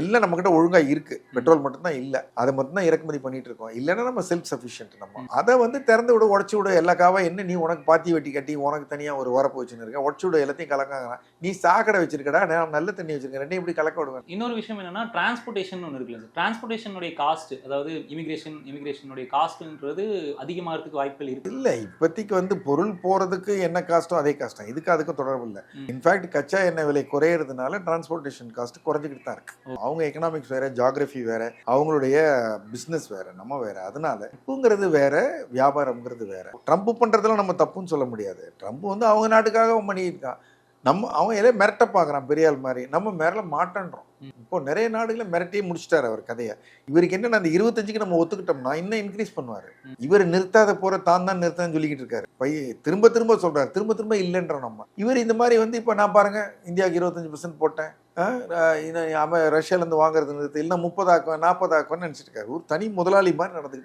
எல்லாம் நம்மக்கிட்ட ஒழுங்காக இருக்குது பெட்ரோல் மட்டும்தான் இல்லை. அதை மட்டும் தான் இறக்குமதி பண்ணிட்டு இருக்கோம் இல்லைன்னா நம்ம செல்ஃப் சஃபிஷியன்ட் நம்ம. அதை வந்து திறந்து விட உடச்சி விட எல்லா காவா என்ன நீ உனக்கு பாத்தி வெட்டி கட்டி உனக்கு தனியாக ஒரு வரப்பு வச்சுன்னு இருக்க உடச்சி விட எல்லாத்தையும் கலக்காங்க நீ சாக்கடை வச்சிருக்கடா நான் நல்ல தண்ணி வச்சிருக்கேன். ரெண்டையும் இப்படி கலக்க விடுவேன் இன்னொரு விஷயம் என்னன்னா டிரான்ஸ்போர்ட்டேஷன் ஒன்று இருக்குல்ல டிரான்ஸ்போர்ட்டேஷனுடைய காஸ்ட் அதாவது இமிகிரேஷன் இமிகிரேஷனுடைய காஸ்ட்ன்றது அதிகமாகிறதுக்கு வாய்ப்புகள் இருக்கு. இல்லை இப்போதைக்கு வந்து பொருள் போகிறதுக்கு என்ன காஸ்ட்டோ அதே காஸ்ட் இதுக்கு அதுக்கும் தொடர்பு இல்லை. இன்ஃபேக்ட் கச்சா எண்ணெய் விலை குறையிறதுனால டிரான்ஸ்போர்ட்டேஷன் காஸ்ட் குறைஞ்சிக்கிட்டு தான் இருக்கு. அவங்க எக்கனாமிக்ஸ் வேற ஜாகிரஃபி வேற அவங்களுடைய பிஸ்னஸ் வேற நம்ம வேற. அதனால தப்புங்கிறது வேற வியாபாரம்ங்கிறது வேற. ட்ரம்ப் பண்ணுறதுல நம்ம தப்புன்னு சொல்ல முடியாது. ட்ரம்ப் வந்து அவங்க நாட்டுக்காக அவன் பண்ணியிருக்கான் நம்ம அவன் எல்லாம் மிரட்ட பார்க்குறான் பெரியாள் மாதிரி. நம்ம மிரள மாட்டேன்றோம். இப்போ நிறைய நாடுகளை மிரட்டியே முடிச்சிட்டார் அவர் கதையை. இவருக்கு என்னென்ன அந்த இருபத்தஞ்சுக்கு நம்ம ஒத்துக்கிட்டோம்னா இன்னும் இன்க்ரீஸ் பண்ணுவார். இவர் நிறுத்தாத போகிற தான் தான் நிறுத்தான்னு சொல்லிக்கிட்டு இருக்காரு. பைய திரும்ப திரும்ப சொல்கிறார் திரும்ப திரும்ப இல்லைன்றோம் நம்ம. இவர் இந்த மாதிரி வந்து இப்போ நான் பாருங்கள் இந்தியாவுக்கு இருபத்தஞ்சு பர்சன்ட் போட்டேன். இன்னும் அவன் ரஷ்யாலேருந்து வாங்குறது நிறுத்து இல்லை முப்பதாக்குவேன் நாற்பதாக்குவேன்னு நினச்சிட்டு இருக்காரு. ஒரு தனி முதலாளி மாதிரி நடந்துக்கிட்டு